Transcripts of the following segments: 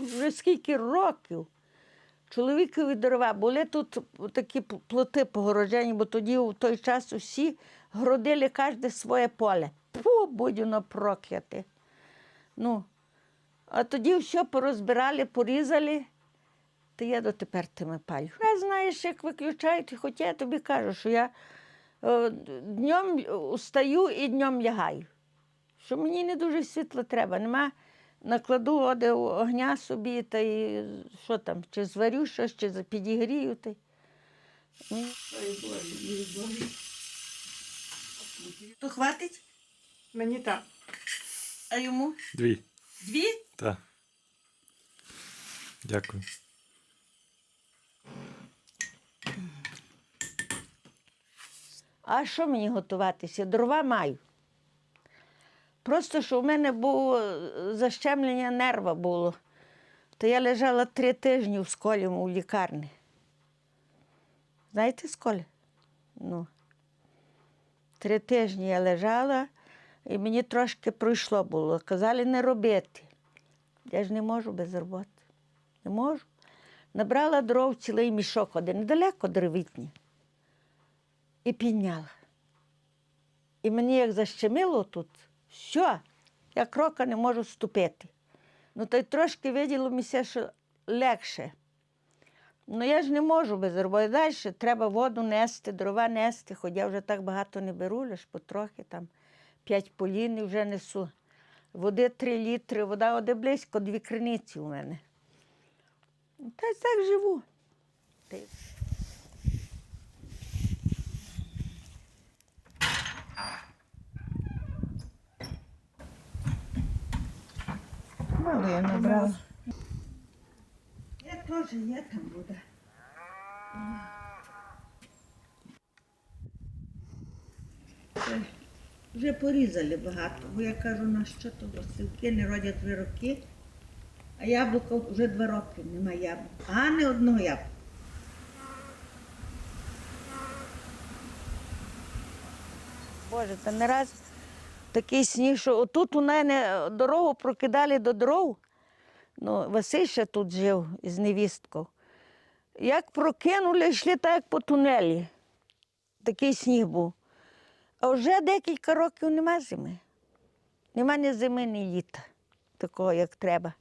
вже скільки років. Чоловікові дрова. Були тут такі плоти погороджені, бо тоді в той час усі городили кожне своє поле. Фу, будь воно прокляте. Ну, а тоді все порозбирали, порізали, то я дотепер тими палю. Я знаєш, як виключають, хоча я тобі кажу, що я е, днем устаю і днем лягаю. Що мені не дуже світло треба. Нема, накладу води огня собі та й що там, чи зварю щось, чи за- підігрію. Та... й- М. То хватить? Мені так. А йому? Дві. Дві? Так. Дякую. А що мені готуватися? Дрова маю. Просто що в мене було е, защемлення нерва було. То я лежала три тижні в сколі у лікарні. Знаєте сколі? Ну. Три тижні я лежала, і мені трошки пройшло було. Казали не робити. Я ж не можу без роботи. Не можу. Набрала дров цілий мішок один, недалеко деревітні і підняла. І мені як защемило тут, що, я крока не можу ступити. Ну, то й трошки виділося, що легше. Ну, я ж не можу без роботи. Далі треба воду нести, дрова нести, хоч я вже так багато не беру, лише потрохи там п'ять полін і вже несу. Води три літри, вода оде близько, дві криниці у мене. Та й так живу. Мало я набрала. Я теж є там буде. Вже- Вже порізали багато, бо я кажу, на що то Василки не родять три роки, а яблука вже два роки нема яблук. А не одного яблука. Боже, та не раз такий сніг, що отут у мене дорогу прокидали до дров. Ну, Василь ще тут жив з невісткою. Як прокинули, йшли так, як по тунелі. Такий сніг був. А вже декілька років нема зими. Нема ні зими, ні літа, такого, як треба.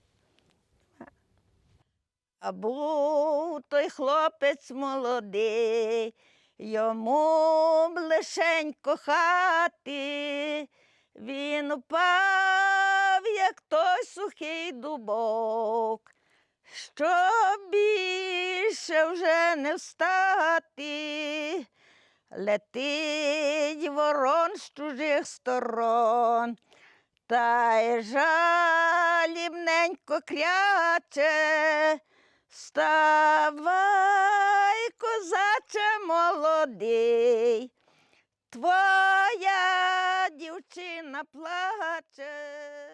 А був той хлопець молодий, йому б лишенько хати, він упав, як той сухий дубок, що більше вже не встати. Летить ворон з чужих сторон, та й жалібненько кряче. Вставай, козаче молодий, твоя дівчина плаче.